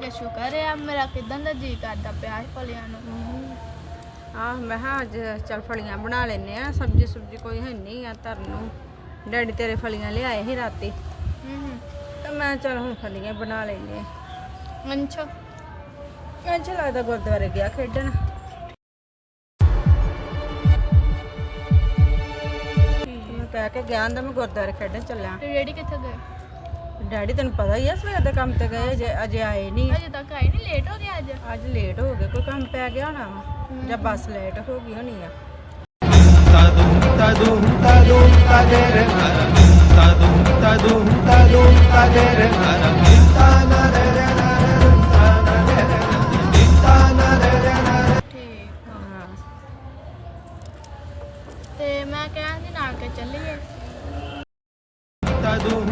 ਕੇ ਸ਼ੁਕਰ ਆ ਮੇਰਾ ਕਿਦਾਂ ਦਾ ਜੀ ਕਰਦਾ ਪਿਆ ਫਲੀਆਂ ਨੂੰ? ਆਹ ਮੈਂ ਕਿਹਾ ਅੱਜ ਚੱਲ ਫਲੀਆਂ ਬਣਾ ਲੈਨੇ ਆ। ਸਬਜੀ ਸੁਬਜੀ ਕੋਈ ਹੈ ਨਹੀਂ ਆ ਧਰਨ ਨੂੰ। ਡੈਡੀ ਤੇਰੇ ਫਲੀਆਂ ਲਿਆਏ ਸੀ ਰਾਤੀ। ਹੂੰ ਤੇ ਮੈਂ ਚੱਲ ਹੁਣ ਫਲੀਆਂ ਬਣਾ ਲੈਨੇ ਹੂੰ ਅੱਛਾ। ਅੱਛਾ ਲੱਗਦਾ ਗੁਰਦੁਆਰੇ ਗਿਆ ਖੇਡਣ। ਮੈਂ ਕਹਿ ਕੇ ਗਿਆ ਹੁੰਦਾ ਮੈਂ ਗੁਰਦੁਆਰੇ ਖੇਡਣ ਚੱਲਿਆ। ਤੇ ਡੈਡੀ ਕਿੱਥੇ ਗਏ? ਡੈਡੀ ਤੈਨੂੰ ਪਤਾ ਹੀ ਆ ਸਵੇਰ ਦੇ ਕੰਮ ਤੇ ਗਏ ਜੇ ਅਜੇ ਆਏ ਨਹੀਂ ਅਜੇ ਤੱਕ ਆਏ ਨਹੀਂ ਲੇਟ ਹੋ ਗਿਆ ਅੱਜ ਅੱਜ ਲੇਟ ਹੋ ਗਏ ਕੋਈ ਕੰਮ ਪੈ ਗਿਆ ਹੋਣਾ ਵਾ ਜਾਂ ਬੱਸ ਲੇਟ ਹੋ ਗਈ ਹੋਣੀ ਆ ਹਾਂ ਤੇ ਮੈਂ ਕਿਹਾ ਸੀ ਨਾਲ ਕੇ ਚੱਲੀਏ tanarere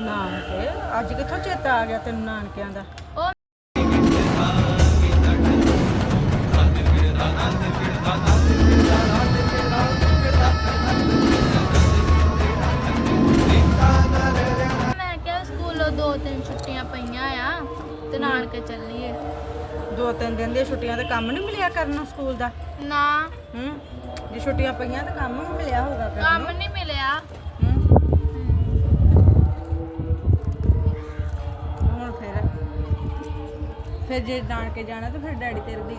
ਨਾਨਕੇ ਅੱਜ ਕਿੱਥੋਂ ਚੇਤਾ ਆ ਗਿਆ ਤੈਨੂੰ ਨਾਨਕਿਆਂ ਦਾ? ਮੈਂ ਕਿਹਾ ਸਕੂਲੋਂ ਦੋ ਤਿੰਨ ਛੁੱਟੀਆਂ ਪਈਆਂ ਆ ਤੇ ਨਾਨਕੇ ਚੱਲੀਏ ਦੋ ਤਿੰਨ ਦਿਨ ਦੀਆਂ ਛੁੱਟੀਆਂ ਤੇ ਕੰਮ ਨਹੀਂ ਮਿਲਿਆ ਕਰਨ ਸਕੂਲ ਦਾ? ਨਾ। ਹੂੰ? ਜੇ ਛੁੱਟੀਆਂ ਪਈਆਂ ਤਾਂ ਕੰਮ ਵੀ ਮਿਲਿਆ ਹੋਗਾ ਕਰਨ ਕੰਮ ਨੂੰ। ਨਹੀਂ ਮਿਲਿਆ। ਹੂੰ। ਹੁਣ ਫਿਰ। ਫਿਰ ਜੇ ਨਾਨਕੇ ਜਾਣਾ ਤਾਂ ਫਿਰ ਡੈਡੀ ਤੇਰੇ ਦੀ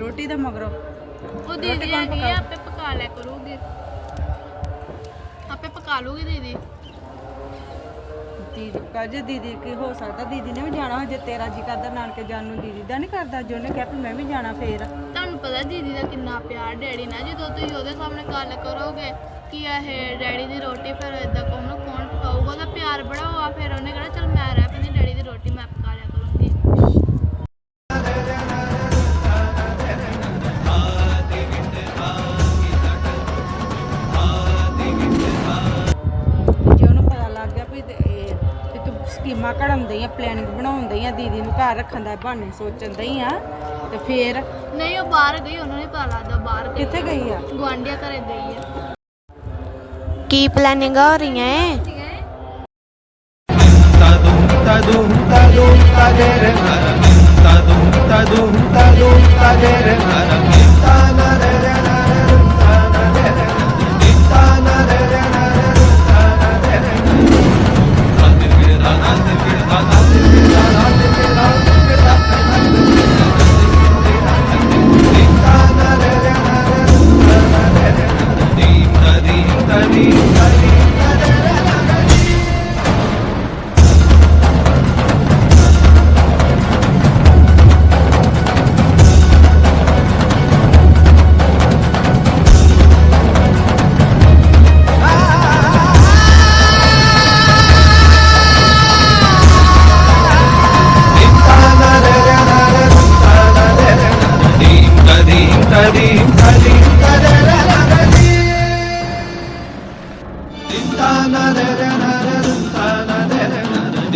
ਰੋਟੀ ਦਾ ਮਗਰੋਂ। ਉਹ ਦੀਦੀ ਕੌਣ ਹੈਗੀ ਆ ਆਪੇ ਪਕਾ ਲਿਆ ਕਰੂਗੀ। ਆਪੇ ਪਕਾ ਲੂਗੀ ਦੀਦੀ। ਦੀਦੀ ਕਾਜੇ ਦੀਦੀ ਕੀ ਹੋ ਸਕਦਾ? ਦੀਦੀ ਨੇ ਵੀ ਜਾਣਾ ਜੇ ਤੇਰਾ ਜੀ ਕਰਦਾ ਨਾਨਕੇ ਜਾਣ ਨੂੰ ਦੀਦੀ ਦਾ ਨਹੀਂ ਕਰਦਾ ਜੋ ਉਹਨੇ ਕਿਹਾ ਵੀ ਮੈਂ ਵੀ ਜਾਣਾ ਫੇਰ। ਤੁਹਾਨੂੰ ਪਤਾ ਦੀਦੀ ਦਾ ਕਿੰਨਾ ਪਿਆਰ ਡੈਡੀ ਨਾਲ ਜਦੋਂ ਤੁਸੀਂ ਉਹਦੇ ਸਾਹਮਣੇ ਗੱਲ ਕਰੋਗੇ ਕਿ ਇਹ ਡੈਡੀ ਦੀ ਰੋਟੀ ਫਿਰ ਇਦਾਂ ਕੌਣ ਕੌਣ ਪਕਾਊਗਾ ਉਹਦਾ ਪਿਆਰ ਬੜਾ ਹੋਆ ਫਿਰ ਉਹਨੇ ਕਹਿਣਾ ਚਲ ਮੈਂ ਰਹਿ ਪੈਂਦੀ ਡੈਡੀ ਦੀ ਰੋਟੀ ਮੈਂ ਪਕਾ ਲਿਆ ਕਰੂੰਗੀ। ਜੇ ਉਹਨੂੰ ਪਤਾ ਲੱਗ ਗਿਆ ਵੀ ਇਹ ਸਕੀਮਾਂ ਘੜਾਉਂਦੀ ਆ ਪਲੈਨਿੰਗ ਬਣਾਉਂਦੀ ਆ ਦੀਦੀ ਨੂੰ ਘਰ ਰੱਖਣ ਦਾ ਬਹਾਨੇ ਸੋਚਣ ਦਈ ਆ। ਤੇ ਫੇਰ ਨਹੀਂ ਉਹ ਬਾਹਰ ਗਈ ਉਹਨੂੰ ਨਹੀਂ ਪਤਾ ਲੱਗਦਾ ਬਾਹਰ ਗਈ। ਕਿੱਥੇ ਗਈ ਆ? ਗਵਾਂਢੀਆਂ ਘਰੇ ਗਈ ਆ। ਕੀ ਪਲੈਨਿੰਗ ਹੋ tadum tadere tadum tadum tadum tadere tanarere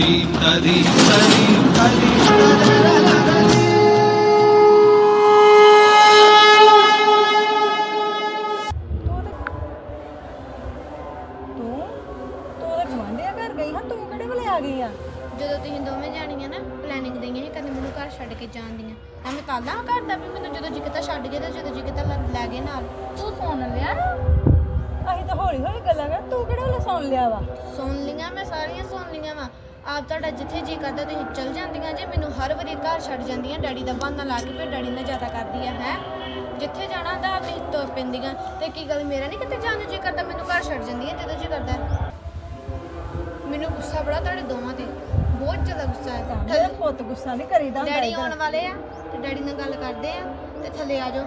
తది తది తది తది ਤੁਹਾਡਾ ਜਿੱਥੇ ਜੀ ਕਰਦਾ ਤੁਸੀਂ ਚਲ ਜਾਂਦੀਆਂ ਜੇ ਮੈਨੂੰ ਹਰ ਵਾਰੀ ਘਰ ਛੱਡ ਜਾਂਦੀਆਂ ਡੈਡੀ ਦਾ ਬਹਾਨਾ ਲਾ ਕੇ ਫਿਰ ਡੈਡੀ ਨਾਲ ਜ਼ਿਆਦਾ ਕਰਦੀ ਆ ਹੈ? ਜਿੱਥੇ ਜਾਣਾ ਹੁੰਦਾ ਹੀ ਤੁਰ ਪੈਂਦੀਆਂ। ਤੇ ਕੀ ਗੱਲ ਮੇਰਾ ਨਹੀਂ ਕਿਤੇ ਜਾਣ ਨੂੰ ਜੀ ਕਰਦਾ ਮੈਨੂੰ ਘਰ ਛੱਡ ਜਾਂਦੀਆਂ ਜਦੋਂ ਜੀ ਕਰਦਾ? ਮੈਨੂੰ ਗੁੱਸਾ ਬੜਾ ਤੁਹਾਡੇ ਦੋਵਾਂ ਤੇ ਬਹੁਤ ਜ਼ਿਆਦਾ ਗੁੱਸਾ ਹੈ। ਮੇਰੇ ਪੁੱਤ ਗੁੱਸਾ ਨਹੀਂ ਕਰੀਦਾ ਡੈਡੀ। ਆਉਣ ਵਾਲੇ ਆ ਤੇ ਡੈਡੀ ਨਾਲ ਗੱਲ ਕਰਦੇ ਆ ਤੇ ਥੱਲੇ ਆ ਜਾਓ।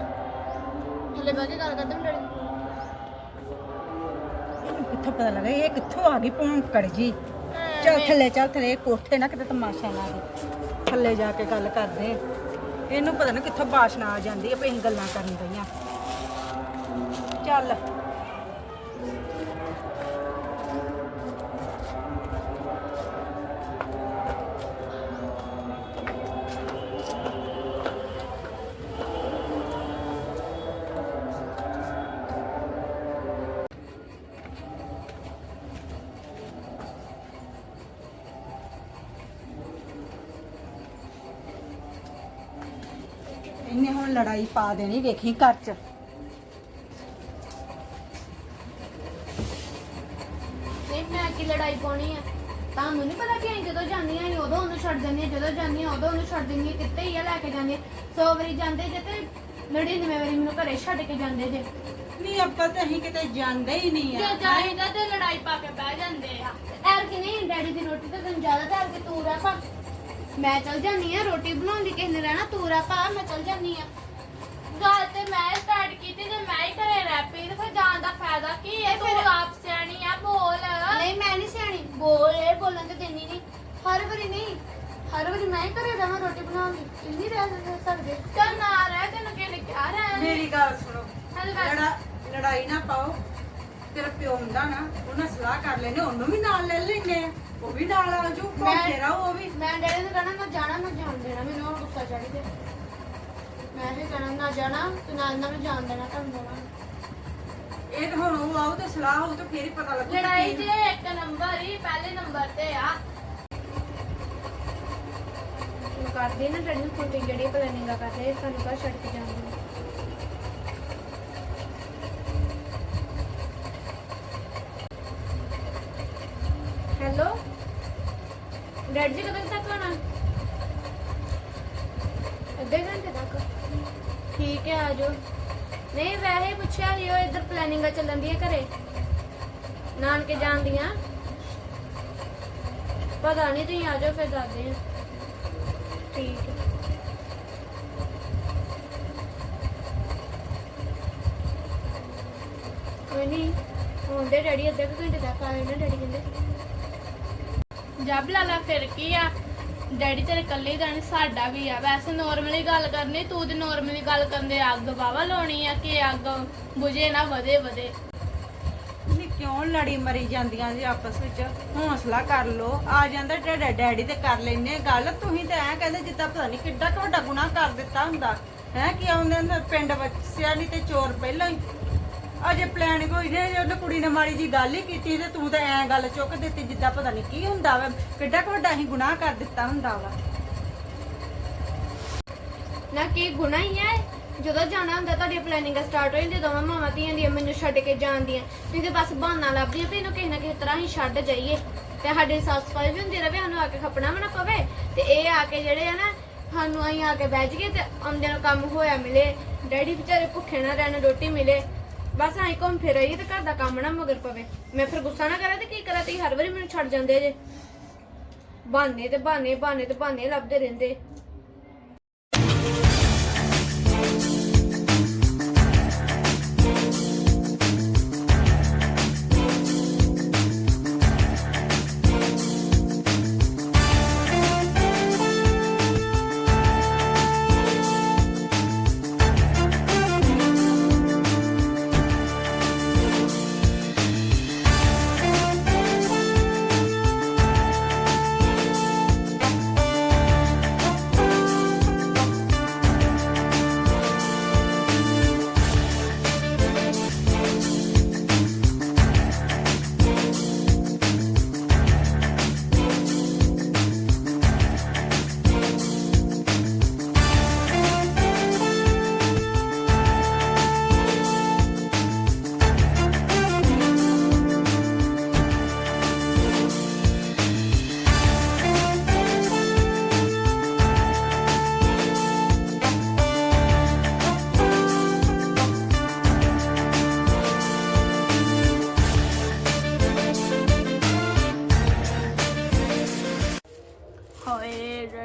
ਥੱਲੇ ਬਹਿ ਕੇ ਗੱਲ ਕਰਦੇ ਹਾਂ ਡੈਡੀ। ਕਿੱਥੋਂ ਪਤਾ ਲੱਗਾ ਇਹ ਕਿੱਥੋਂ ਆ ਗਈ ਭੌਂਕੜ ਜੀ? ਚੱਲ ਥੱਲੇ ਚੱਲ ਥੱਲੇ ਕੋਠੇ ਨਾ ਕਿਤੇ ਤਮਾਸ਼ਾ ਲਾ ਦੇ ਥੱਲੇ ਜਾ ਕੇ ਗੱਲ ਕਰਦੇ ਇਹਨੂੰ ਪਤਾ ਨਹੀਂ ਕਿੱਥੋਂ ਬਾਸ਼ਨਾ ਆ ਜਾਂਦੀ ਹੈ ਵੀ ਅਸੀਂ ਗੱਲਾਂ ਕਰਨ ਦਈਆਂ ਚੱਲ। ਲੜਾਈ ਪਾ ਦੇਣੀ ਵੇਖੀ ਘਰ 'ਚ। ਨਹੀਂ ਮੈਂ ਕੀ ਲੜਾਈ ਪਾਉਣੀ ਆ? ਤੁਹਾਨੂੰ ਨਹੀਂ ਪਤਾ ਕਿ ਅਸੀਂ ਜਦੋਂ ਜਾਂਦੀਆਂ ਅਸੀਂ ਉਦੋਂ ਉਹਨੂੰ ਛੱਡ ਦਿੰਦੀਆਂ ਜਦੋਂ ਜਾਂਦੀਆਂ ਉਦੋਂ ਉਹਨੂੰ ਛੱਡ ਦਿੰਦੀਆਂ ਕਿੱਥੇ ਹੀ ਆ ਲੈ ਕੇ ਜਾਂਦੀਆਂ 100 ਵਾਰੀ ਜਾਂਦੇ ਜੇ ਤੇ 99 ਵਾਰੀ ਮੈਨੂੰ ਘਰੇ ਛੱਡ ਕੇ ਜਾਂਦੇ ਜੇ। ਨਹੀਂ ਆਪਾਂ ਤਾਂ ਅਸੀਂ ਕਿਤੇ ਜਾਂਦੇ ਹੀ ਨਹੀਂ ਜੇ ਆ ਜਾਈਦਾ ਤੇ ਲੜਾਈ ਪਾ ਕੇ ਬਹਿ ਜਾਂਦੇ ਆ। ਐਰ ਕਿ ਨਹੀਂ ਡੈਡੀ ਦੀ ਰੋਟੀ ਤਾਂ ਤੈਨੂੰ ਜ਼ਿਆਦਾ ਧਰ ਕੇ ਤੂੰ ਰਹਿ ਪਾ। ਮੈਂ ਚਲ ਜਾਂਦੀ ਆ ਰੋਟੀ ਬਣਾਉਣ ਦੀ ਕਿਸੇ ਨੇ ਰਹਿਣਾ ਤੂੰ ਰਹਿ ਪਾ ਮੈਂ ਚਲ ਜਾਂਦੀ ਆ ਗੱਲ ਤੇ ਮੈਂ ਸਟਾਰਟ ਕੀਤੀ ਜੇ ਮੈਂ ਹੀ ਘਰੇ ਰਹਿ ਪਈ ਤੇ ਫਿਰ ਜਾਣ ਦਾ ਫਾਇਦਾ ਕੀ ਹੈ? ਤੂੰ ਆਪ ਸਿਆਣੀ ਆ ਬੋਲ। ਨਹੀਂ ਮੈਂ ਨਹੀਂ ਸਿਆਣੀ। ਬੋਲ ਇਹ ਬੋਲਣ ਤੇ ਦੇਣੀ ਨਹੀਂ। ਹਰ ਵਾਰੀ ਨਹੀਂ ਹਰ ਵਾਰੀ ਮੈਂ ਹੀ ਘਰੇ ਰਹਾਂ ਰੋਟੀ ਬਣਾਉਣ ਦੀ ਇੰਨੀ ਰਹਿ ਸਕਦੇ ਚੱਲ ਨਾ ਰਹਿ ਤੈਨੂੰ ਕਿਹਨੇ ਕਿਹਾ ਰਹਿ ਮੇਰੀ ਗੱਲ ਸੁਣੋ। ਲੜਾ ਲੜਾਈ ਨਾ ਪਾਓ। ਤੇਰਾ ਪਿਓ ਹੁੰਦਾ ਨਾ ਉਹਨਾਂ ਸਲਾਹ ਕਰ ਲੈਨੇ ਉਹਨੂੰ ਵੀ ਨਾਲ ਲੈ ਲੈਨੇ ਆ। ਉਹ ਵੀ ਨਾਲ ਆ ਜੂ ਮੈਂ- ਫੇਰਾ ਉਹ ਵੀ। ਮੈਂ ਡੈਡੀ ਨੂੰ ਕਹਿਣਾ ਨਾ ਜਾਣਾ ਨਾ ਜਾਣ ਦੇਣਾ। ਮੈਨੂੰ ਉਹ ਗੁੱਸਾ ਚੜੀ ਤੇ ਮੈਂ ਇਹ ਕਹਿਣਾ ਨਾ ਜਾਣਾ ਤੇ ਨਾ ਇਹਨਾਂ ਨੂੰ ਜਾਣ ਦੇਣਾ ਤੁਹਾਨੂੰ ਦੇਣਾ। ਇਹ ਤਾਂ ਹੁਣ ਉਹ ਆਉ ਤੇ ਸਲਾਹ ਹੋਊ ਤੇ ਫੇਰ ਹੀ ਪਤਾ ਲੱਗੂ ਲੜਾਈ ਜੇ ਇੱਕ ਨੰਬਰ ਹੀ ਪਹਿਲੇ ਨੰਬਰ ਤੇ ਆ। ਉਹ ਕਰਦੇ ਨਾ ਡੈਡੀ ਨੂੰ ਫੋਨ ਤੇ ਜਿਹੜੀ ਪਲੈਨਿੰਗਾਂ ਕਰਦੇ ਸਾਨੂੰ ਘਰ ਛੱਡ ਕੇ ਜਾਂਦੇ ਨੇ ਹੈਲੋ ਡੈਡ ਜੀ ਕਦੋਂ ਤੱਕ ਆਣਾ ਅੱਧੇ ਘੰਟੇ ਤੱਕ ਠੀਕ ਹੈ ਆਜੋ ਨਹੀਂ ਵੈਸੇ ਹੀ ਪੁੱਛਿਆ ਸੀ ਉਹ ਇੱਧਰ ਪਲੈਨਿੰਗਾਂ ਚੱਲਣ ਦੀਆਂ ਘਰੇ? ਨਾਨਕੇ ਜਾਣ ਦੀਆਂ? ਪਤਾ ਨਹੀਂ ਤੁਸੀਂ ਆਜੋ ਫਿਰ ਦੱਸਦੇ ਹਾਂ ਠੀਕ ਹੈ ਕੋਈ ਨਹੀਂ ਹੁੰਦੇ ਡੈਡੀ ਅੱਧੇ ਕੁ ਘੰਟੇ ਤੱਕ ਆ ਜਾਣਾ ਡੈਡੀ ਕਹਿੰਦੇ। ਜੱਬ ਲਾਲਾ ਫਿਰ ਕੀ ਆ? ਡੈਡੀ ਤੇਰੇ ਕੱਲੇ ਜਾਣੇ, ਸਾਡਾ ਵੀ ਆ। ਵੈਸੇ ਨਾਰਮਲੀ ਗੱਲ ਕਰਨੀ, ਤੂੰ ਤੇ ਨਾਰਮਲੀ ਗੱਲ ਕਰਦੇ ਅੱਗ ਵਾਵਾ ਲਾਉਣੀ ਆ ਕਿ ਅੱਗ ਬੁਝੇ ਨਾ ਵਧੇ ਵਧੇ। ਨਹੀਂ ਕਿਉਂ ਲੜੀ ਮਰੀ ਜਾਂਦੀਆਂ ਜੀ ਆਪਸ ਵਿੱਚ? ਹੌਸਲਾ ਕਰ ਲੋ ਆ ਜਾਂਦਾ ਤੁਹਾਡਾ ਡੈਡੀ ਤੇ ਕਰ ਲੈਨੇ ਗੱਲ। ਤੁਸੀਂ ਤਾਂ ਐ ਕਹਿੰਦੇ ਜਿੱਦਾਂ ਪਤਾ ਨਹੀਂ ਕਿੱਡਾ ਕੁ ਵੱਡਾ ਗੁਨਾਹ ਕਰ ਦਿੱਤਾ ਹੁੰਦਾ। ਹੈ, ਕਿ ਆਉਂਦੇ ਨੇ ਪਿੰਡ ਵਸਿਆ ਨਹੀਂ ਤੇ ਚੋਰ ਪਹਿਲਾਂ ਹੀ। ਅਜੇ ਪਲਾਨ ਕੋਈ ਨਹੀਂ ਉਹਨੇ ਕੁੜੀ ਨੇ ਮਾੜੀ ਜੀ ਗੱਲ ਹੀ ਕੀਤੀ ਤੇ ਤੂੰ ਤਾਂ ਐ ਗੱਲ ਚੁੱਕ ਦਿੱਤੀ ਜਿੱਦਾਂ ਪਤਾ ਨਹੀਂ ਕੀ ਹੁੰਦਾ ਵਾ। ਕਿੱਡਾ ਕੁ ਵੱਡਾ ਹੀ ਗੁਨਾਹ ਕਰ ਦਿੱਤਾ ਹੁੰਦਾ ਵਾ। ਨਾ ਕੀ ਗੁਨਾਹ ਹੀ ਹੈ? ਜਦੋਂ ਜਾਣਾ ਹੁੰਦਾ ਤੁਹਾਡੀ ਪਲੈਨਿੰਗ ਸਟਾਰਟ ਹੋ ਜਾਂਦੀ ਦੋਵਾਂ ਮਾਵਾਂ ਧੀਆਂ ਦੀਆਂ ਮੈਨੂੰ ਛੱਡ ਕੇ ਜਾਂਦੀਆਂ ਤੁਸੀਂ ਤੇ ਬਸ ਬਹਾਨਾ ਲੱਭਦੀਆਂ ਵੀ ਇਹਨੂੰ ਕਿਸੇ ਨਾ ਕਿਸੇ ਤਰ੍ਹਾਂ ਹੀ ਛੱਡ ਜਾਈਏ। ਤੇ ਸਾਡੇ ਸੱਸ ਸਫ਼ਾਈ ਵੀ ਹੁੰਦੀ ਰਵੇ ਸਾਨੂੰ ਆ ਕੇ ਖਪਣਾ ਵੀ ਨਾ ਪਵੇ। ਤੇ ਇਹ ਆ ਕੇ ਜਿਹੜੇ ਆ ਨਾ, ਸਾਨੂੰ ਅਸੀਂ ਆ ਕੇ ਬਹਿ ਜਾਈਏ ਤੇ ਆਉਂਦਿਆਂ ਨੂੰ ਕੰਮ ਹੋਇਆ ਮਿਲੇ। ਡੈਡੀ ਵਿਚਾਰੇ ਭੁੱਖੇ ਨਾ ਰਹਿਣ, ਰੋਟੀ ਮਿਲੇ। ਬਸ ਅਸੀਂ ਘੁੰਮ ਫਿਰ ਆਈਏ ਤੇ ਘਰ ਦਾ ਕੰਮ ਨਾ ਮਗਰ ਪਵੇ। ਮੈਂ ਫਿਰ ਗੁੱਸਾ ਨਾ ਕਰਾਂ ਤੇ ਕੀ ਕਰਾਂ, ਤੁਸੀਂ ਹਰ ਵਾਰੀ ਮੈਨੂੰ ਛੱਡ ਜਾਂਦੇ ਜੇ। ਬਹਾਨੇ ਤੇ ਬਹਾਨੇ ਬਹਾਨੇ ਤੇ ਬਹਾਨੇ ਲੱਭਦੇ ਰਹਿੰਦੇ।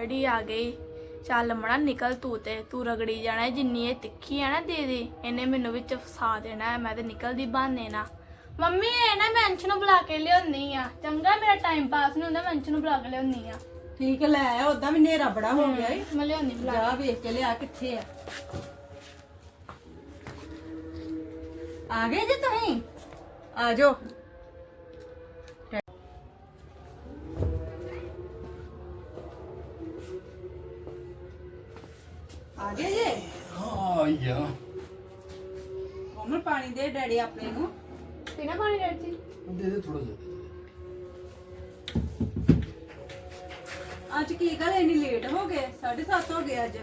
ਰੈਡੀ ਆ ਗਈ। ਚੱਲ ਮੜਾ ਨਿਕਲ ਤੂੰ ਤੇ ਤੂੰ ਰਗੜੀ ਜਾਣਾ ਜਿੰਨੀ ਇਹ ਤਿੱਖੀ ਹੈ ਨਾ ਦੀਦੀ ਇਹਨੇ ਮੈਨੂੰ ਵਿੱਚ ਫਸਾ ਦੇਣਾ ਮੈਂ ਤੇ ਨਿਕਲਦੀ ਬਹਾਨੇ ਨਾ ਮੰਮੀ ਇਹ ਨਾ ਮੈਂ ਅੰਸ਼ ਨੂੰ ਬੁਲਾ ਕੇ ਲਿਆਉਣੀ ਆ। ਚੰਗਾ ਮੇਰਾ ਟਾਈਮ ਪਾਸ ਨਹੀਂ ਹੁੰਦਾ ਮੈਂ ਅੰਸ਼ ਨੂੰ ਬੁਲਾ ਕੇ ਲਿਆਉਣੀ ਆ। ਠੀਕ ਲੈ ਆ ਉਦਾਂ ਵੀ ਨੇਰਾ ਬੜਾ ਹੋ ਗਿਆ ਈ ਮੈਂ ਲਿਆਉਣੀ ਬੁਲਾ ਜਾ ਵੇਖ ਕੇ ਲਿਆ ਕਿੱਥੇ ਆ। ਆ ਗਏ ਜੀ ਤੁਸੀਂ? ਆ ਜਾਓ। ਆ ਗਏ ਜੀ? ਹਾਂ ਯਾ ਕੋਮਲ ਪਾਣੀ ਦੇ ਡੈਡੀ ਆਪਣੇ ਨੂੰ। ਪੀਣਾ ਪਾਣੀ ਡੈਡ ਜੀ? ਦੇ ਦੇ ਥੋੜਾ ਜਿਹਾ। ਅੱਜ ਕੀ ਗੱਲ ਇੰਨੀ ਲੇਟ ਹੋ ਗਏ? 7:30 ਹੋ ਗਏ ਅੱਜ।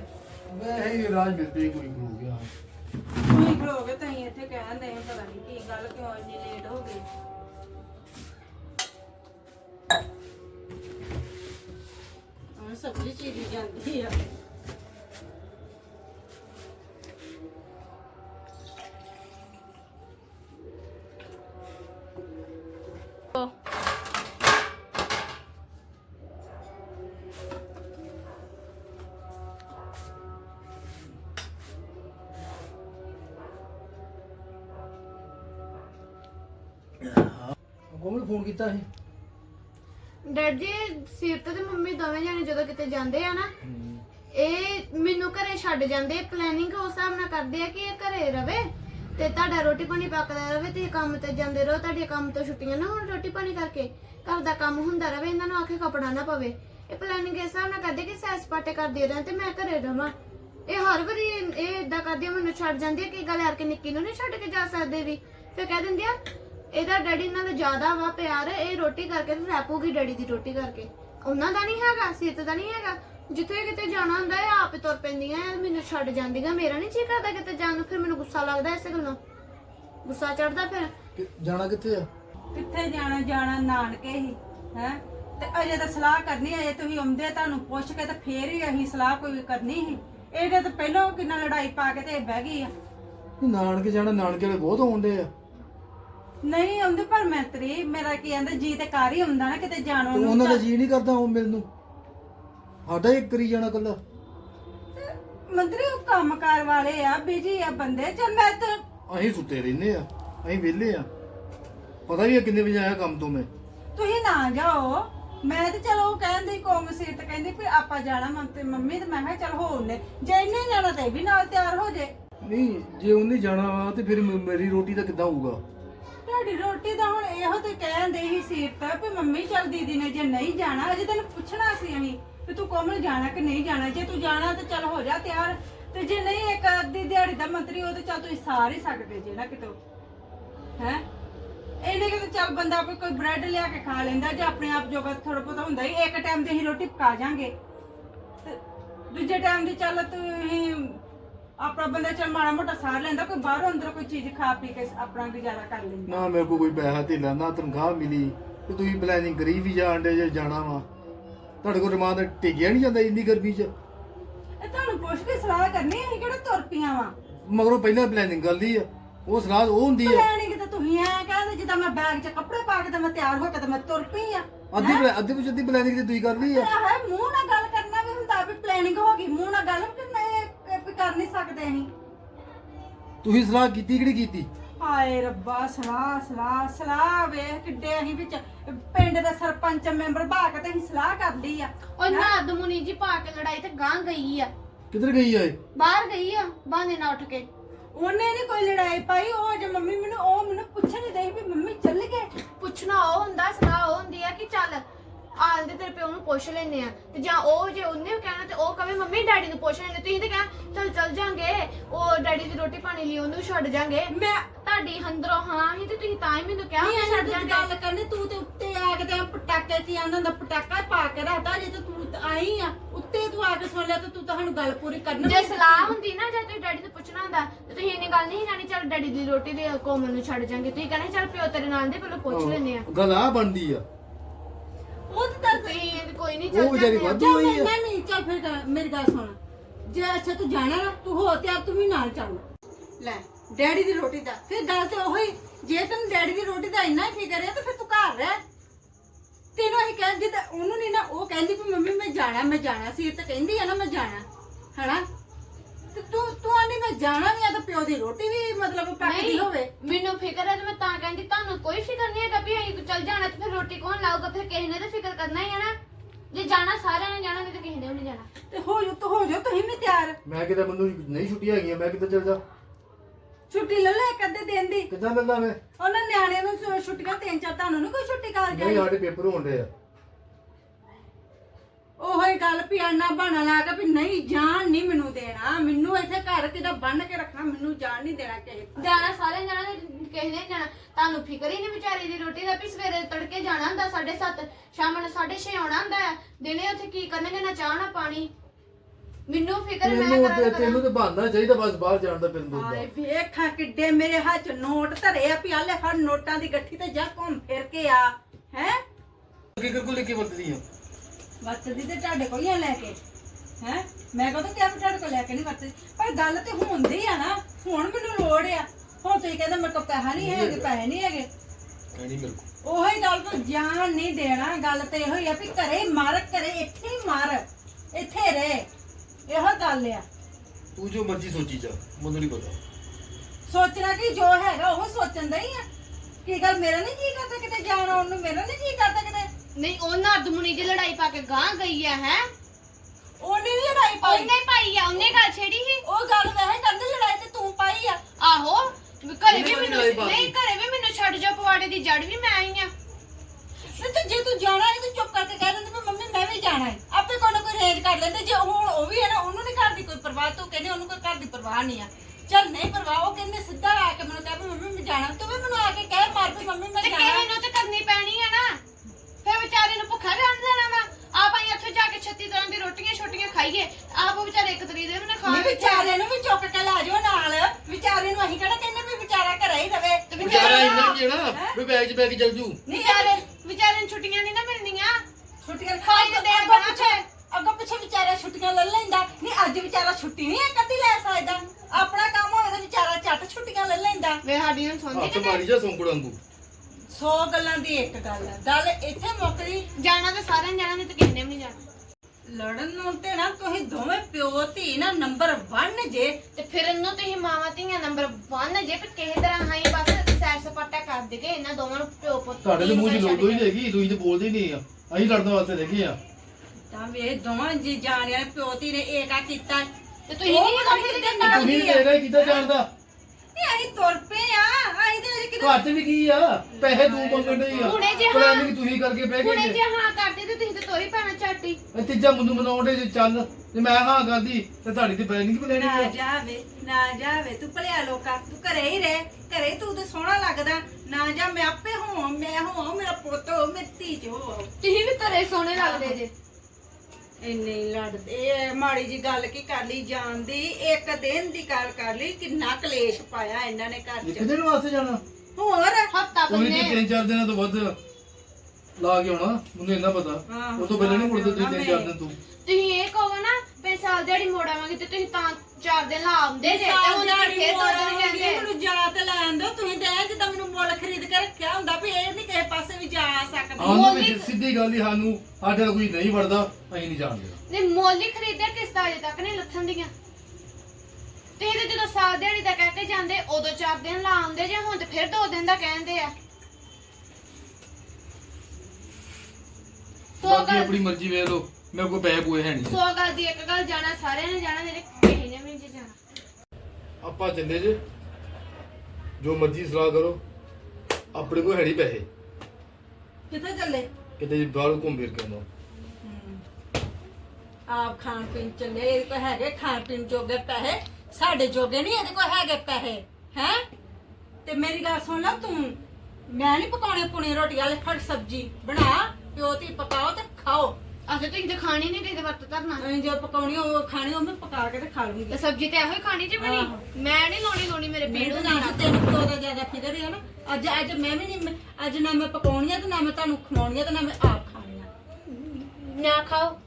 ਵੈਸੇ ਹੀ ਰਾਜ ਮਿਲਦੇ ਕੋਈ ਹੋ ਗਿਆ। ਤੁਸੀਂ ਖਲੋਗੇ ਤੁਸੀਂ ਇੱਥੇ ਕਹਿੰਦੇ ਪਤਾ ਨਹੀਂ ਕੀ ਗੱਲ ਕਿਉਂ ਇੰਨੀ ਲੇਟ ਹੋ ਗਈ ਹੁਣ ਸਬਜ਼ੀ ਚੀਰੀ ਜਾਂਦੀ ਆ। ਕੋਮਲ ਫੋਨ ਕੀਤਾ ਸੀ। ਡੈਡ ਜੀ ਸੀਰਤ ਤੇ ਮੰਮੀ ਦੋਵੇਂ ਜਣੇ ਜਦੋਂ ਕਿਤੇ ਜਾਂਦੇ ਆ ਨਾ ਇਹ ਮੈਨੂੰ ਘਰੇ ਛੱਡ ਜਾਂਦੇ ਪਲੈਨਿੰਗ ਉਸ ਹਿਸਾਬ ਨਾਲ ਕਰਦੇ ਆ ਕਿ ਇਹ ਘਰੇ ਰਵੇ ਤੇ ਤੁਹਾਡਾ ਰੋਟੀ ਪਾਣੀ ਪੱਕਦਾ ਰਵੇ ਤੇ ਕੰਮ ਤੇ ਜਾਂਦੇ ਰਹੋ ਤੁਹਾਡੇ ਕੰਮ ਤੋਂ ਛੁੱਟੀਆਂ ਨਾ ਹੁਣ ਰੋਟੀ ਪਾਣੀ ਕਰਕੇ। ਘਰ ਦਾ ਕੰਮ ਹੁੰਦਾ ਰਵੇ ਇਹਨਾਂ ਨੂੰ ਆਖੇ ਕਪੜਾ ਨਾ ਪਵੇ। ਇਹ ਪਲੈਨਿੰਗ ਇਸ ਹਿਸਾਬ ਨਾਲ ਕਰਦੇ ਕਿ ਸੈਸ ਸਪਾਟੇ ਕਰਦੀ ਰਹਿਣ ਤੇ ਮੈਂ ਘਰੇ ਰਵਾਂ। ਇਹ ਹਰ ਵਾਰੀ ਇਹ ਇਹ ਇਦਾਂ ਕਰਦੀ ਆ, ਮੈਨੂੰ ਛੱਡ ਜਾਂਦੀ ਆ ਕਿ ਗੱਲ ਯਾਰ ਕਿ ਨਿੱਕੀ ਨੂੰ ਨਹੀਂ ਛੱਡ ਕੇ ਜਾ ਸਕਦੇ ਵੀ? ਫਿਰ ਕਹਿ ਦਿੰਦੇ ਆ ਇਹਦਾ ਡੈਡੀ ਨਾਲ ਜ਼ਿਆਦਾ ਵਾ ਪਿਆਰ ਇਹ ਰੋਟੀ ਕਰਕੇ ਤੇ ਰਹਿਪੂਗੀ ਡੈਡੀ ਦੀ ਰੋਟੀ ਕਰਕੇ। ਉਹਨਾਂ ਦਾ ਨਹੀਂ ਹੈਗਾ ਸੀਤ ਦਾ ਨਹੀਂ ਹੈਗਾ। ਜਿੱਥੇ ਕਿਤੇ ਜਾਣਾ ਹੁੰਦਾ ਹੈ ਆਪੇ ਤੁਰ ਪੈਂਦੀਆਂ ਆ, ਮੈਨੂੰ ਛੱਡ ਜਾਂਦੀਆਂ। ਮੇਰਾ ਨਹੀਂ ਜੀ ਕਰਦਾ ਕਿਤੇ ਜਾਣ ਨੂੰ ਫਿਰ ਮੈਨੂੰ ਗੁੱਸਾ ਲੱਗਦਾ ਇਸੇ ਗੱਲੋਂ। ਗੁੱਸਾ ਚੜਦਾ ਫਿਰ। ਕਿ- ਜਾਣਾ ਕਿੱਥੇ ਆ? ਕਿੱਥੇ ਜਾਣਾ ਜਾਣਾ ਨਾਨਕੇ ਹੀ ਹੈ? ਤੇ ਅਜੇ ਤਾਂ ਸਲਾਹ ਕਰਨੀ ਅਜੇ ਤੁਸੀਂ ਆਉਂਦੇ ਤੁਹਾਨੂੰ ਪੁੱਛ ਕੇ ਤੇ ਫੇਰ ਹੀ ਅਸੀਂ ਸਲਾਹ ਕੋਈ ਕਰਨੀ ਸੀ। ਇਹਦੇ ਤਾਂ ਪਹਿਲਾਂ ਕਿੰਨਾ ਲੜਾਈ ਪਾ ਕੇ ਤੇ ਇਹ ਬਹਿ ਗਈ ਆ। ਨਾਨਕੇ ਜਾਣਾ ਨਾਨਕੇ ਵਾਲੇ ਬਹੁਤ ਆਉਂਦੇ ਆ। ਨਹੀਂ ਆਉਂਦੇ ਪਰ ਮੈਂ ਤਰੀ ਮੇਰਾ ਕੀ ਕਹਿੰਦਾ ਜੀ ਤੇ ਹੀ ਹੁੰਦਾ ਨਾ ਕਿਤੇ ਜਾਣੋਂ ਤੇ ਨੂੰ। ਉਹਨਾਂ ਦਾ ਜੀ ਨਹੀਂ ਕਰਦਾ ਉਹ ਮਿਲ ਨੂੰ। ਸਾਡਾ ਇੱਕ ਕਰੀ ਜਾਣਾ ਕੱਲਾ ਮੰਤਰੀ ਉਹ ਕੰਮਕਾਰ ਵਾਲੇ ਆ ਬਿਜ਼ੀ ਆ ਬੰਦੇ। ਚੱਲ ਮੈਂ ਤਾਂ ਅਸੀਂ ਸੁੱਤੇ ਰਹਿੰਦੇ ਆ ਅਸੀਂ ਵਿਹਲੇ ਆ। ਪਤਾ ਵੀ ਆ ਕਿੰਨੇ ਵਜੇ ਆਇਆ ਕੰਮ ਤੋਂ ਮੈਂ। ਤੁਸੀਂ ਨਾ ਜਾਓ। ਮੈਂ ਤੇ ਚਲੋ ਉਹ ਕਹਿੰਦੀ ਕੌਮ ਸੀਤ ਕਹਿੰਦੀ ਵੀ ਆਪਾਂ ਜਾਣਾ ਮੰਮ ਤੇ ਮੰਮੀ ਤੇ। ਮੈਂ ਕਿਹਾ ਚਲ ਹੋ ਉਹਨੇ ਜੇ ਇਹਨੇ ਜਾਣਾ ਤੇ ਇਹ ਵੀ ਨਾਲ ਤਿਆਰ ਹੋ ਜੇ। ਨਹੀਂ ਜੇ ਉਹਨੇ ਜਾਣਾ ਵਾ ਤੇ ਫਿਰ ਮ- ਮੇਰੀ ਰੋਟੀ ਦਾ ਕਿੱਦਾਂ ਹੋਊਗਾ? ਤੁਹਾਡੀ ਰੋਟੀ ਦਾ ਹੁਣ ਇਹੋ ਤੇ ਕਹਿੰਦੇ ਹੀ ਸੀਤ ਵੀ ਮੰਮੀ ਚੱਲ ਦੀਦੀ ਨੇ ਜੇ ਨਹੀਂ ਜਾਣਾ, ਅਜੇ ਤੈਨੂੰ ਪੁੱਛਣਾ ਸੀ ਅਸੀਂ ਵੀ ਤੂੰ ਕੋਮਲ ਜਾਣਾ ਕਿ ਨਹੀਂ ਜਾਣਾ। ਜੇ ਤੂੰ ਜਾਣਾ ਤੇ ਚੱਲ ਹੋ ਜਾ ਤਿਆਰ। ਤੇ ਜੇ ਨਹੀਂ ਇੱਕ ਅੱਧੀ ਦਿਹਾੜੀ ਦਾ ਮੰਤਰੀ, ਉਹ ਤੇ ਚੱਲ ਤੁਸੀਂ ਸਾਰ ਹੀ ਸਕਦੇ ਜੇ ਨਾ ਕਿਤੋਂ। ਹੈ? ਇਹਨੇ ਕਿਤੇ ਚੱਲ ਬੰਦਾ ਕੋਈ ਕੋਈ ਬ੍ਰੈਡ ਲਿਆ ਕੇ ਖਾ ਲੈਂਦਾ ਜੇ ਆਪਣੇ ਆਪ ਜੋਗਾ ਥੋੜਾ ਬਹੁਤਾ ਹੁੰਦਾ ਹੀ। ਇੱਕ ਟਾਈਮ ਦੀ ਹੀ ਰੋਟੀ ਪਕਾ ਜਾਾਂਗੇ। ਦੂਜੇ ਟਾਈਮ ਦੀ ਚੱਲ ਤੂੰ ਆਪਣਾ ਬੰਦਾ ਚੱਲ ਮਾੜਾ ਮੋਟਾ ਸਾਰ ਲੈਂਦਾ ਕੋਈ ਬਾਹਰੋਂ ਅੰਦਰੋਂ ਕੋਈ ਚੀਜ਼ ਖਾ ਪੀ ਕੇ ਆਪਣਾ ਗੁਜ਼ਾਰਾ ਕਰ ਲੈਂਦਾ। ਨਾ ਮੇਰੇ ਕੋਲ ਕੋਈ ਪੈਸਾ ਧੇਲਾ ਨਾ ਤਨਖਾਹ ਮਿਲੀ ਤੇ ਤੁਸੀਂ ਪਲੈਨਿੰਗ ਕਰੀ ਵੀ ਜਾਣ ਦੇ ਜੇ ਜਾਣਾ ਵਾ। ਤੁਹਾਡੇ ਕੋਲ ਰਮਾਨ ਟਿਕਿਆ ਨਹੀਂ ਜਾਂਦਾ ਇੰਨੀ ਗਰਮੀ 'ਚ। ਇਹ ਤੁਹਾਨੂੰ ਪੁੱਛ ਕੇ ਸਲਾਹ ਕਰਨੀ ਅਸੀਂ ਕਿਹੜਾ ਤੁਰ ਪੀਆਂ ਵਾ? ਮਗਰੋਂ ਪਹਿਲਾਂ ਪਲੈਨਿੰਗ ਕਰਦੀ ਆ ਉਹ ਸਲਾਹ ਉਹ ਹੁੰਦੀ ਆ। ਲੈਣੀ ਕਿਤੇ ਤੁਸੀਂ ਐ ਕਹਿੰਦੇ ਜਿੱਦਾਂ ਮੈਂ ਬੈਗ 'ਚ ਕੱਪੜੇ ਪਾ ਕੇ ਤੇ ਮੈਂ ਤਿਆਰ ਹੋ ਕੇ ਤੇ ਮੈਂ ਤੁਰ ਪਈ ਆ। ਅੱਧੀ ਪਲੈ- ਅੱਧੀ ਵਿੱਚ ਅੱਧੀ ਪਲੈਨਿੰਗ ਤੇ ਤੁਸੀਂ ਕਰ ਲਈ ਆ। ਹੈ ਮੂੰਹ ਨਾਲ ਗੱਲ ਕਰਨਾ ਵੀ ਹੁੰਦਾ ਵੀ ਪਲੈਨਿੰਗ ਹੋ ਗਈ ਮੂੰਹ ਨਾਲ ਗੱਲ ਵੀ ਕਰ ਨਹੀਂ ਸਕਦੇ ਅਸੀਂ। ਤੁਸੀਂ ਸਲਾਹ ਕੀਤੀ ਕਿਹੜੀ ਕੀਤੀ? ਹਾਏ ਰੱਬਾ ਸਲਾਹ ਸਲਾਹ ਸਲਾਹ ਵੇਖ ਕਿੱਡੇ ਅਸੀਂ ਵਿੱਚ ਪਿੰਡ ਦੇ ਸਰਪੰਚ ਮੈਂਬਰ ਬਾ ਕੇ ਤੇ ਅਸੀਂ ਸਲਾਹ ਕਰ ਲਈ ਆ। ਉਹ ਨਾਦ ਮੁਨੀ ਜੀ ਪਾ ਕੇ ਲੜਾਈ ਤੇ ਗਾਂ ਗਈ ਆ। ਕਿੱਧਰ ਗਈ ਆ ਇਹ? ਬਾਹਰ ਗਈ ਆ ਬਾਂਦੇ ਨਾਲ ਉੱਠ ਕੇ। ਉਹਨੇ ਨਹੀਂ ਕੋਈ ਲੜਾਈ ਪਾਈ ਉਹ ਜੇ ਮੰਮੀ ਮੈਨੂੰ ਉਹ ਮੈਨੂੰ ਪੁੱਛਣ ਨਹੀਂ ਦੇਈ ਵੀ ਮੰਮੀ ਚੱਲ ਗਏ। ਪੁੱਛਣਾ ਉਹ ਹੁੰਦਾ ਸਲਾਹ ਉਹ ਹੁੰਦੀ ਆ ਕਿ ਚੱਲ ਆਲਦੇ ਤੇਰੇ ਪਿਓ ਨੂੰ ਪੁੱਛ ਲੈਨੇ ਆ। ਤੇ ਜਾਂ ਉਹ ਜੇ ਉਹਨੇ ਕਹਿਣਾ ਤੇ ਉਹ ਕਵੇ ਮੰਮੀ ਡੈਡੀ ਨੂੰ ਪੁੱਛ ਲੈਨੇ ਤੁਸੀਂ ਤੇ ਕਹਿ ਚੱਲ ਚੱਲ ਜਾਂਗੇ। ਉਹ ਡੈਡੀ ਦੀ ਰੋਟੀ ਪਾਣੀ ਲਈ ਉਹਨੂੰ ਛੱਡ ਜਾਂਗੇ। ਮੈਂ ਤੁਹਾਡੀ ਅੰਦਰੋਂ ਹਾਂ ਹੀ ਤੇ ਤੁਸੀਂ ਤਾਂ ਹੀ ਮੈਨੂੰ ਕਿਹਾ ਨਹੀਂ ਛੱਡ ਜਾਂਗੇ। ਗੱਲ ਕਰਨੀ ਤੂੰ ਤੇ ਉੱਤੇ ਆ ਕੇ ਤੇ ਪਟਾਕੇ ਚ ਆਂਦਾ ਹੁੰਦਾ ਪਟਾਕਾ ਪਾ ਕੇ ਰੱਖਦਾ ਜੇ ਤੇ ਤੂੰ ਤਾਂ ਆਈ ਆ। ਉੱਤੇ ਤੂੰ ਆ ਕੇ ਸੁਣ ਲਿਆ ਤੇ ਤੂੰ ਤੁਹਾਨੂੰ ਗੱਲ ਪੂਰੀ ਕਰਨੀ ਜੇ ਸਲਾਹ ਹੁੰਦੀ ਨਾ ਜੇ ਤੁਸੀਂ ਡੈਡੀ ਨੂੰ ਪੁੱਛਣਾ ਹੁੰਦਾ ਤੇ ਤੁਸੀਂ ਇੰਨੀ ਗੱਲ ਨਹੀਂ ਜਾਣੀ ਚੱਲ ਡੈਡੀ ਦੀ ਰੋਟੀ ਦੇ ਕੋਮਲ ਨੂੰ ਛੱਡ ਜਾਂਗੇ। ਤੁਸੀਂ ਕਹਿੰਦੇ ਚੱਲ ਪਿਓ ਤੇਰੇ ਨਾਲ ਦੇ ਪਹਿਲਾਂ ਪੁੱਛ ਲੈਨੇ ਆ। ਗੱਲ ਆ ਬਣਦੀ ਆ। ਉਹ ਤਾਂ ਦੱਸ ਤੁਸੀਂ ਕੋਈ ਨਹੀਂ ਉਹ ਚੱਲ ਵਿਚਾਰੀ ਜਾਂਦੇ ਆ। ਵਾਧੂ ਹੋਈ ਆ। ਮੈਂ ਨਹੀਂ ਚੱਲ ਫਿਰ ਗੱਲ- ਮੇਰੀ ਗੱਲ ਸੁਣ। ਜੇ ਅੱਛਾ ਤੂੰ ਜਾਣਾ ਨਾ ਤੂੰ ਹੋ ਤਿਆਰ ਤੂੰ ਵੀ ਨਾਲ ਚੱਲ। ਲੈ ਡੈਡੀ ਦੀ ਰੋਟੀ ਦਾ। ਫਿਰ ਗੱਲ ਤੇ ਉਹੀ ਜੇ ਤੈਨੂੰ ਡੈਡੀ ਦੀ ਰੋਟੀ ਦਾ ਇੰਨਾ ਹੀ ਫਿਕਰ ਹੈ ਤਾਂ ਫਿਰ ਤੂੰ ਘਰ ਰਹਿ। ਤੈਨੂੰ ਅਸੀਂ ਕਹਿੰਦੇ ਤਾਂ ਉਹਨੂੰ ਨਹੀਂ ਨਾ ਉਹ ਕਹਿੰਦੀ ਵੀ ਮੰਮੀ ਮੈਂ ਜਾਣਾ ਮੈਂ ਜਾਣਾ। ਸੀ ਤਾਂ ਕਹਿੰਦੀ ਆ ਨਾ ਮੈਂ ਜਾਣਾ। ਹਨਾ? ਤੇ ਤੂੰ ਤੂੰ ਆਨੀ ਮੈਂ ਜਾਣਾ ਵੀ ਆ ਤਾਂ ਪਿਓ ਦੀ ਰੋਟੀ ਵੀ ਮਤਲਬ ਪੱਕਦੀ ਨਹੀਂ ਹੋਵੇ। ਮੈਨੂੰ ਫਿਕਰ ਹੈ ਤੇ ਮੈਂ ਤਾਂ ਕਹਿੰਦੀ ਤੁਹਾਨੂੰ ਕੋਈ ਫਿਕਰ ਨਹੀਂ ਹੈਗਾ ਵੀ ਅਸੀਂ ਚੱਲ ਜਾਣਾ ਤੇ ਫਿਰ ਰੋਟੀ ਕੌਣ ਲਾਊਗਾ ਫਿਰ ਕਿਸੇ ਨੇ ਤਾਂ ਫਿਕਰ ਕਰਨਾ ਹੀ ਹੈ ਨਾ। ਜੇ ਜਾਣਾ ਸਾਰਿਆਂ ਨੇ ਜਾਣਾ ਨਹੀਂ ਤੇ ਕਿਸੇ ਨੇ ਵੀ ਨਹੀਂ ਜਾਣਾ। ਤੇ ਹੋ ਜਾ ਤੂੰ ਹੋ ਜਾ ਤੁਸੀਂ ਵੀ ਤਿਆਰ। ਮੈਂ ਕਿਤੇ ਮੈਨੂੰ ਨਹੀਂ ਛੁੱਟੀਆਂ ਹੈਗੀਆਂ ਮੈਂ ਕਿੱਧਰ ਚੱਲ ਜਾ? ਛੁੱਟੀ ਲੈ ਲੈ ਇੱਕ ਅੱਧੇ ਦਿਨ ਦੀ। ਕਿੱਦਾਂ ਮਿਲਦਾ ਮੈਂ? ਉਹਨਾਂ ਨਿਆਣਿਆਂ ਨੂੰ ਛੁ- ਛੁੱਟੀਆਂ ਤਿੰਨ ਚਾਰ ਤੁਹਾਨੂੰ ਨੀ ਕੋਈ ਛੁੱਟੀ ਕਰ ਨਹੀਂ ਸਾਡੇ ਪੇਪਰ ਹੋਣ ਦੇ ਆ। ਉਹੋ ਹੀ ਗੱਲ ਪਿਆਨਾ ਬਹਾਨਾ ਲਾ ਕੇ ਵੀ ਨਹੀਂ ਜਾਣ ਨਹੀਂ ਮੈਨੂੰ ਦੇਣਾ ਮੈਨੂੰ ਇੱਥੇ ਘਰ ਕਿਦਾ ਬੰਨ ਕੇ ਰੱਖਣਾ ਮੈਨੂੰ ਜਾਣ ਨਹੀਂ ਦੇਣਾ ਕਿਸੇ। ਜਾਣਾ ਸਾਰਿਆਂ ਨੇ ਜਾਣਾ ਤੇ ਕਿਸੇ ਨੇ ਨੀ ਜਾਣਾ ਤੁਹਾਨੂੰ ਫਿਕਰ ਹੀ ਨਹੀਂ ਵਿਚਾਰੀ ਦੀ ਰੋਟੀ ਦਾ ਵੀ ਸਵੇਰੇ ਤੜਕੇ ਜਾਣਾ ਹੁੰਦਾ 7:30 ਸ਼ਾਮ ਨੂੰ 6:30 ਆਉਣਾ ਹੁੰਦਾ ਹੈ। ਦਿਨੇ ਉੱਥੇ ਕੀ ਕਰਨਗੇ ਨਾ ਚਾਹ ਨਾ ਪਾਣੀ ਮੈਨੂੰ ਫਿਕਰ ਮੈਂ ਤੈਨੂੰ ਕਰਾਂ ਤੇ ਕਰਾਂ। ਤੈਨੂੰ ਤੇ ਬਹਾਨਾ ਚਾਹੀਦਾ ਬਸ ਬਾਹਰ ਜਾਣ ਦਾ ਫਿਰਨ ਦਾ ਆਏ ਵੇਖਾਂ ਕਿੱਡੇ ਮੇਰੇ ਹੱਥ 'ਚ ਨੋਟ ਧਰੇ ਆ ਪਿਆਲੇ ਫੜ ਨੋਟਾਂ ਦੀ ਗੱਠੀ ਤੇ ਜਾ ਘੁੰਮ ਫਿਰ ਕੇ ਆ ਹੈ ਕੀ ਕਰ ਕੋ ਲੈ ਕੇ ਵਰਤਦੀ ਆ ਵਰਤਦੀ ਤੇ ਤੁਹਾਡੇ ਕੋਲ ਹੀ ਆ ਲੈ ਕੇ। ਹੈ? ਮੈਂ ਕਦੋਂ ਕਿਹਾ ਵੀ ਤੁਹਾਡੇ ਕੋਲ ਲੈ ਕੇ ਨਹੀਂ ਵਰਤਦੀ? ਪਰ ਗੱਲ ਤੇ ਹੁੰਦੀ ਆ ਨਾ। ਹੁਣ ਮੈਨੂੰ ਲੋੜ ਆ। ਹੁਣ ਤੁਸੀਂ ਕਹਿੰਦੇ ਮੇਰੇ ਕੋਲ ਪੈਸਾ ਨਹੀਂ ਹੈਗੇ ਪੈਸੇ ਨਹੀਂ ਹੈਗੇ। ਕਹਿਣੀ ਮੇਰੇ ਕੋ ਉਹੀ ਗੱਲ ਤੋਂ ਜਾਨ ਨਹੀਂ ਦੇਣਾ। ਗੱਲ ਤੇ ਇਹੋ ਹੀ ਆ ਵੀ ਘਰੇ ਮਰ ਘਰੇ ਇੱਥੇ ਹੀ ਮਰ। ਇੱਥੇ ਰਹਿ। ਇਹੋ ਗੱਲ ਆ। ਤੂੰ ਜੋ ਮਰਜ਼ੀ ਸੋਚੀ ਜਾ। ਮੈਨੂੰ ਨਹੀਂ ਪਤਾ। ਸੋਚਣਾ ਕਿ? ਜੋ ਹੈਗਾ ਉਹ ਸੋਚਣ ਦਾ ਹੀ ਆ। ਕੀ ਗੱਲ ਮੇਰਾ ਨਹੀਂ ਜੀ ਕਰਦਾ ਕਿਤੇ? ਜਾਣ ਆਉਣ ਨੂੰ ਮੇਰਾ ਨਹੀਂ ਜੀ ਕਰਦਾ ਕਿਤੇ? ਨਹੀਂ ਉਹ ਨਰਦਮੁਨੀ ਦੀ ਲੜਾਈ ਪਾ ਕੇ ਗਾਂ ਗਈ ਆ ਹੈ? ਉਹਨੇ ਵੀ ਲੜਾਈ ਪਾਈ। ਉਹਨੇ ਪਾਈ ਆ ਉਹਨੇ ਗੱਲ ਛੇੜੀ ਸੀ? ਉਹ ਗੱਲ ਵੈਸੇ ਕਰਦੇ ਲੜਾਈ ਤੇ ਤੂੰ ਪਾਈ ਆ। ਆਹੋ ਵੀ ਘਰੇ ਵੀ ਉਹਨੇ ਮੈਨੂੰ ਲੜਾਈ ਪਾ ਨਹੀਂ। ਘਰੇ ਵੀ ਮੈਨੂੰ ਛੱਡ ਜਾ ਪਵਾੜੇ ਦੀ ਜੜ ਵੀ ਮੈਂ ਆਈ ਆ। ਨਹੀਂ ਤੇ ਜੇ ਤੂੰ ਜਾਣਾ ਹੈ ਤੂੰ ਚੁੱਪ ਕਰਕੇ ਕਹਿ ਦਿੰਦੀ ਵੀ ਮੰਮੀ ਮੈਂ ਵੀ ਜਾਣਾ ਹੈ ਆਪੇ ਕੋਈ ਨਾ ਕੋਈ ਰੇਂਜ ਕਰ ਲੈਂਦੇ। ਜੇ ਹੁਣ ਉਹ ਵੀ ਹੈ ਨਾ ਉਹਨੂੰ ਨਹੀਂ ਘਰ ਦੀ ਕੋਈ ਪਰਵਾਹ ਤੂੰ ਕਹਿੰਦੀ ਉਹਨੂੰ ਕੋਈ ਘਰ ਦੀ ਪਰਵਾਹ ਨਹੀਂ ਆ। ਚੱਲ ਨਹੀਂ ਪਰਵਾਹ ਉਹ ਕਹਿੰਦੇ ਸਿੱਧਾ ਆ ਕੇ ਮੈਨੂੰ ਕਹਿ ਵੀ ਮੰਮੀ ਮੈਂ ਜਾਣਾ। ਤੂੰ ਵੀ ਮੈਨੂੰ ਆ ਕੇ ਕਹਿ ਮਾਰ ਵੀ ਮੰਮੀ ਮੈਂ ਤੇ ਜਾਣਾ ਕਿਸੇ ਨੂੰ ਤੇ ਕਰਨੀ ਪੈਣੀ ਆ ਨਾ ਫੇ ਵਿਚਾਰੇ ਨੂੰ ਭੁੱਖਾ ਰਹਿਣ ਦੇਣਾ ਵਾ ਆਪ ਅਸੀਂ ਉੱਥੇ ਜਾ ਕੇ 36 ਤਰ੍ਹਾਂ ਦੀ ਰੋਟੀਆਂ ਛੋਟੀਆਂ ਖਾਈਏ ਆਪ ਉਹ ਵਿਚਾਰੇ ਇੱਕ ਤਰੀ ਦੇ ਵੀ ਨਾ ਨਹੀਂ ਖਾਣ ਵਿਚਾਰੇ ਨੂੰ ਵੀ ਚੁੱਕ ਕੇ ਲਾ ਜਾਓ ਨਾਲ। ਵਿਚਾਰੇ ਨੂੰ ਅਸੀਂ ਕਿਹੜਾ ਕਹਿੰਦੇ ਵੀ ਵਿਚਾਰਾ ਘਰੇ ਹੀ ਰਵੇ। ਵਿਚਾਰਾ ਇੰਨਾ ਕੀ ਹੈ ਨਾ ਵੀ ਬੈਗ 'ਚ ਬੈਗ ਚੱਲ ਜੂ। ਨਹੀਂ ਵਿਚਾਰੇ ਵਿਚਾਰੇ ਨੂੰ ਛੁੱਟੀਆਂ ਨਹੀਂ ਨਾ ਮਿਲਣੀਆਂ। ਛੁੱਟੀਆਂ ਖਾਈ ਤੇ ਦੇ ਅੱਗੋਂ ਪਿੱਛੇ ਅੱਗੋਂ ਪਿੱਛੇ ਵਿਚਾਰਾ ਛੁੱਟੀਆਂ ਲੈ ਲੈਂਦਾ। ਨਹੀਂ ਅੱਜ ਵਿਚਾਰਾ ਛੁੱਟੀ ਨਹੀਂ ਕਦੀ ਲੈ ਸਕਦਾ। ਆਪਣਾ ਕੰਮ ਹੋਵੇ ਤਾਂ ਵਿਚਾਰਾ ਝੱਟ ਛੁੱਟੀਆਂ ਲੈ ਲੈਂਦਾ। ਵੇ ਸਾਡੀ ਨੂੰ ਸੁਣਦੀ ਹੱਥ ਮਾਰੀ ਜਾ ਸੌਂਕੜ ਵਾਂਗੂ। 100 ਗੱਲਾਂ ਦੀ ਇੱਕ ਗੱਲ ਹੈ ਗੱਲ ਇੱਥੇ ਮੁੱਕਦੀ ਜਾਣਾ ਤੇ ਸਾਰਿਆਂ ਨੇ ਜਾਣਾ ਨਹੀਂ ਤੇ ਕਿਸੇ ਨੇ ਵੀ ਨਹੀਂ ਜਾਣਾ। ਲੜਨ ਨੂੰ ਤੇ ਨਾ ਤੁਸੀਂ ਦੋਵੇਂ ਪਿਓ ਧੀ ਨਾ ਨੰਬਰ 1 ਜੇ। ਤੇ ਫਿਰ ਇਹਨੂੰ ਤੁਸੀਂ ਮਾਵਾਂ ਧੀਆਂ ਨੰਬਰ 1 ਜੇ ਫਿਰ ਕਿਸੇ ਤਰ੍ਹਾਂ ਹਾਈ ਬਸ ਸੈਰ ਸਪਾਟਾ ਕਰ ਦੇਗੇ ਇਹਨਾਂ ਦੋਵਾਂ ਨੂੰ ਪਿਓ ਪੁੱਤ ਤੁਹਾਡੇ ਦੇ ਮੂੰਹ 'ਚ ਲੋੜ ਹੀ ਹੈਗੀ ਤੁਸੀਂ ਤੇ ਬੋਲਦੇ ਹੀ ਨਹੀਂ ਆ। ਅਸੀਂ ਲੜਨ ਵਾਸਤੇ ਗਏ ਆ। ਤਾਂ ਵੇ ਦੋਵਾਂ ਜੀ ਜਾਣਿਆਂ ਪਿਓ ਧੀ ਨੇ ਏਕਾ ਕੀਤਾ। ਤੇ ਤੁਸੀਂ ਉਹ ਨਹੀਂ ਪਤਾ ਤੁਸੀਂ ਕਿੱਦਾਂ ਜਾਣਦਾ? ਨਹੀਂ ਅਸੀਂ ਤੁਰ ਪਏ ਆ। ਅਸੀਂ ਤੇ ਅਜੇ ਕਿਤੇ ਘਰ 'ਚ ਵੀ ਕੀ ਆ? ਪੈਸੇ ਤੂੰ ਮੰਗਣ ਦੇ ਆ। ਹੁਣੇ ਜੇ ਹਾਂ- ਪਲਾਨਿੰਗ ਤੁਸੀਂ ਕਰਕੇ ਬਹਿ ਹੁਣੇ ਗਏ ਜੇ ਹਾਂ ਕਰਦੇ ਤੇ ਤੁਸੀਂ ਤੇ ਤੋਰੀ ਪੈਣਾ ਝਾਟੀ। ਇਹ ਤੀਜਾ ਮੁੰਨੂ ਮਨਾਉਂਦੇ ਜੇ ਚੱਲ। ਤੇ ਮੈਂ ਹਾਂ ਕਰਦੀ ਤੇ ਤੁਹਾਡੀ ਤੇ ਪਲਾਨਿੰਗ ਵੀ ਲੈਣੀ ਨਾ ਆ ਜਾਵੇ ਨਾ ਜਾਵੇ। ਤੂੰ ਭਲਿਆ ਲੋਕਾ ਤੂੰ ਘਰੇ ਹੀ ਰਹਿ। ਘਰੇ ਤੂੰ ਤੇ ਸੋਹਣਾ ਲੱਗਦਾ। ਨਾ ਜਾ ਮੈਂ ਆਪੇ ਹੋਵਾਂ ਮੈਂ ਹੋਵਾਂ ਮੇਰਾ ਪੁੱਤ ਹੋ ਮੇਰੀ ਧੀ ਜੋ। ਤੁਸੀਂ ਵੀ ਘਰੇ ਸੋਹਣੇ ਲੱਗਦੇ ਜੇ। ਇੰਨੇ ਹੀ ਲੜਦੇ ਇਹ ਮਾੜੀ ਜੀ ਗੱਲ ਕੀ ਕਰ ਲਈ ਜਾਣਦੀ ਇੱਕ ਦਿਨ ਦੀ ਗੱਲ ਕਰ ਲਈ। ਕਿੰਨਾ ਕਲੇਸ਼ ਪਾਇਆ ਇਹਨਾਂ ਨੇ ਘਰ ਇੱਕ 'ਚ। ਦਿਨ ਵਾਸਤੇ ਜਾਣਾ? ਹੋਰ? ਹਫਤਾ ਤੇ ਬੰਨੇ ਤਿੰਨ ਚਾਰ ਦਿਨਾਂ ਤੋਂ ਵੱਧ ਲਾ ਕੇ ਆਉਣਾ। ਮੈਨੂੰ ਇੰਨਾ ਪਤਾ। ਆਹੋ, ਉਹ ਤੋਂ ਪਹਿਲਾਂ ਨਹੀਂ ਮੁੜਦੇ ਤੁਸੀਂ ਤਿੰਨ ਚਾਰ। ਦਿਨ ਤੂੰ। ਤੁਸੀਂ ਇਹ ਕਹੋ ਨਾ ਪੈ ਸਾਲ ਦਿਹਾੜੀ ਮੋੜ ਆਵਾਂਗੇ ਤੇ ਤੁਸੀਂ ਤਾਂ ਚਾਰ ਦਿਨ ਲਾ ਆਉਂਦੇ ਜੇ ਤੇ ਹੁਣ ਤੁਸੀਂ ਫੇਰ ਦੋ ਦਿਨ ਕਹਿੰਦੇ। ਮੈਨੂੰ ਜਾ ਤੇ ਲੈਣ ਦਿਓ ਤੁਸੀਂ ਤੇ ਐਂ ਜਿੱਦਾਂ ਮੈਨੂੰ ਮੁੱਲ ਖਰੀਦ ਕੇ ਰੱਖਿਆ ਹੁੰਦਾ ਵੀ ਇਹ ਨਹੀਂ ਕਿਸੇ ਪਾਸੇ ਵੀ ਜਾ ਸਕਦੀ। ਆਨੂੰ ਵਿੱਚ ਸਿੱਧੀ ਗੱਲ ਹੀ ਸਾਨੂੰ ਸਾਡੇ ਨਾਲ ਕੋਈ ਨਹੀਂ ਵੜਦਾ ਅਸੀਂ ਨਹੀਂ ਜਾਣਦੇ। ਨੇ ਮੁੱਲ ਹੀ ਖਰੀਦਿਆ ਕਿਸ਼ਤਾਂ ਅਜੇ ਤੱਕ ਨਹੀਂ ਲੱਥਣ ਦੀਆਂ। ਤੇ ਇਹਦੇ ਜਦੋਂ ਸਾਲ ਦਿਹਾੜੀ ਦਾ ਕਹਿ ਕੇ ਜਾਂਦੇ ਉਦੋਂ ਚਾਰ ਦਿਨ ਲਾ ਆਉਂਦੇ ਜੇ ਹੁਣ ਤੇ ਫਿਰ ਦੋ ਦਿਨ ਦਾ ਕਹਿੰਦੇ ਆ। ਸੋ ਬਾਕੀ ਗੱਲ ਆਪਣੀ ਮਰਜ਼ੀ ਵੇਖ ਲਓ। ਮੇਰੇ ਕੋਲ ਪੈਸੇ ਪੂਏ ਹੈ ਨਹੀਂ। ਸੋ ਗੱਲ ਦੀ ਇੱਕ ਗੱਲ ਜਾਣਾ ਸਾਰਿਆਂ ਨੇ ਜਾਣਾ ਜਿਹੜੇ ਕਿਸੇ ਨੇ ਵੀ ਨਹੀਂ ਜਾਣਾ। ਆਪਾਂ ਚੱਲੇ ਜੇ। ਜੋ ਮਰਜ਼ੀ ਸਲਾਹ ਕਰੋ। ਆਪਣੇ ਕੋਲ ਹੈ ਨਹੀਂ ਪੈਸੇ। ਕਿੱਥੇ ਚੱਲੇ? ਕਿਤੇ ਜੀ ਬਾਹਰ ਘੁੰਮ ਫਿਰ ਕੇ ਆਉਂਦਾ। ਆਪ ਖਾਣ ਪੀਣ ਚੱਲੇ ਇਹਦੇ ਕੋਲ ਹੈਗੇ ਖਾਣ ਪੀਣ ਜੋਗੇ ਪੈਸੇ। ਸਾਡੇ ਜੋਗੇ ਨਹੀਂ ਇਹਦੇ ਕੋਲ ਹੈਗੇ ਪੈਸੇ। ਹੈ? ਤੇ ਮੇਰੀ ਗੱਲ ਸੁਣ ਲੈ ਤੂੰ। ਮੈਂ ਨਹੀਂ ਪਕਾਉਣੇ ਪੁਣੀ ਰੋਟੀ ਵਾਲੇ ਫੜ ਸਬਜੀ। ਬਣਾ ਪਿਓ ਤੀ ਪਕਾਓ ਤੇ ਖਾਓ। ਅਸੇ ਤੁਸੀਂ ਤੇ ਖਾਣੀ ਨਹੀਂ ਤੇ ਵਰਤ ਧਰਨਾ। ਅਸੀਂ ਜੋ ਪਕਾਉਣੀ ਉਹ ਖਾਣੀ ਉਹ ਮੈਂ ਪਕਾ ਕੇ ਤੇ ਖਾ ਲੂੰਗੀ। ਤੇ ਸਬਜ਼ੀ ਤੇ ਇਹੋ ਹੀ ਖਾਣੀ ਜੇ ਬਣੀ? ਆਹੋ। ਮੈਂ ਨਹੀਂ ਲਾਉਣੀ ਲਾਉਣੀ ਮੇਰੇ ਪੀੜ ਪੀੜੂ ਹੁੰਦੀ ਨਾ ਤੈਨੂੰ ਪਿਓ ਦਾ ਜ਼ਿਆਦਾ ਫਿਕਰ ਹੈ ਨਾ। ਅੱਜ ਅੱਜ ਮੈਂ ਵੀ ਨਹੀਂ ਅੱਜ ਨਾ ਮੈਂ ਪਕਾਉਣੀਆਂ ਤੇ ਨਾ ਮੈਂ ਤੁਹਾਨੂੰ ਖਵਾਉਣੀਆਂ ਤੇ ਨਾ ਮੈਂ ਆਪ ਖਾਣੀਆਂ ਨਾ ਖਾਓ।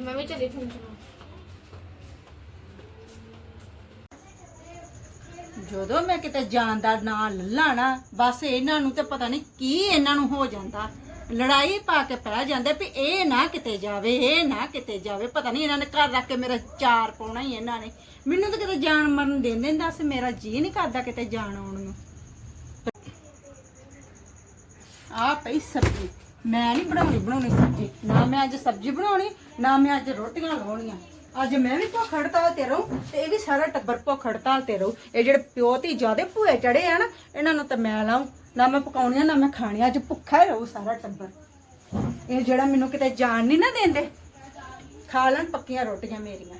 ਮੈਂ ਵੀ ਚੱਲੀ ਫੋਨ ਜਦੋਂ ਮੈਂ ਕਿਤੇ ਜਾਣ ਦਾ ਨਾਂ ਨਾ ਬਸ ਇਹਨਾਂ ਨੂੰ ਤੇ ਪਤਾ ਨਹੀਂ ਕੀ ਇਹਨਾਂ ਨੂੰ ਹੋ ਜਾਂਦਾ। ਲੜਾਈ ਪਾ ਕੇ ਪੈ ਜਾਂਦੇ ਵੀ ਇਹ ਨਾ ਕਿਤੇ ਜਾਵੇ, ਇਹ ਨਾ ਕਿਤੇ ਜਾਵੇ। ਪਤਾ ਨਹੀਂ ਇਹਨਾਂ ਨੇ ਘਰ ਰੱਖ ਕੇ ਮੇਰਾ ਚਾਰ ਪਾਉਣਾ ਹੀ ਇਹਨਾਂ ਨੇ। ਮੈਨੂੰ ਤਾਂ ਕਿਤੇ ਜਾਣ ਮਰਨ ਦਿੰਦੇ ਨੀ ਦੱਸ, ਮੇਰਾ ਜੀ ਨਹੀਂ ਕਰਦਾ ਕਿਤੇ ਜਾਣ ਆਉਣ ਨੂੰ। ਆ ਪਈ ਸਬਜ਼ੀ। ਮੈਂ ਨਹੀਂ ਬਣਾਉਣੀ ਬਣਾਉਣੀ ਸਬਜ਼ੀ। ਨਾ ਮੈਂ ਅੱਜ ਸਬਜ਼ੀ ਬਣਾਉਣੀ, ਨਾ ਮੈਂ ਅੱਜ ਰੋਟੀਆਂ ਲਾਉਣੀਆਂ ਅੱਜ ਮੈਂ ਵੀ ਭੁੱਖ ਹੜਤਾਲ ਤੇ ਰਹੂੰ ਤੇ ਇਹ ਵੀ ਸਾਰਾ ਟੱਬਰ ਭੁੱਖ ਹੜਤਾਲ ਤੇ ਰਹੂ। ਇਹ ਜਿਹੜੇ ਪਿਓ ਤੇ ਜਿਆਦੇ ਭੂਏ ਚੜੇ ਆ ਨਾ, ਇਹਨਾਂ ਨੂੰ ਤਾਂ ਮੈਂ ਲਾਉਂ ਨਾ ਮੈਂ ਪਕਾਉਣੀਆਂ, ਨਾ ਮੈਂ ਖਾਣੀਆਂ, ਅੱਜ ਭੁੱਖਾ ਹੀ ਰਹੂ ਸਾਰਾ ਟੱਬਰ। ਇਹ ਜਿਹੜਾ ਮੈਨੂੰ ਕਿਤੇ ਜਾਣ ਨਹੀਂ ਨਾ ਦਿੰਦੇ, ਖਾ ਲੈਣ ਪੱਕੀਆਂ ਰੋਟੀਆਂ ਮੇਰੀਆਂ।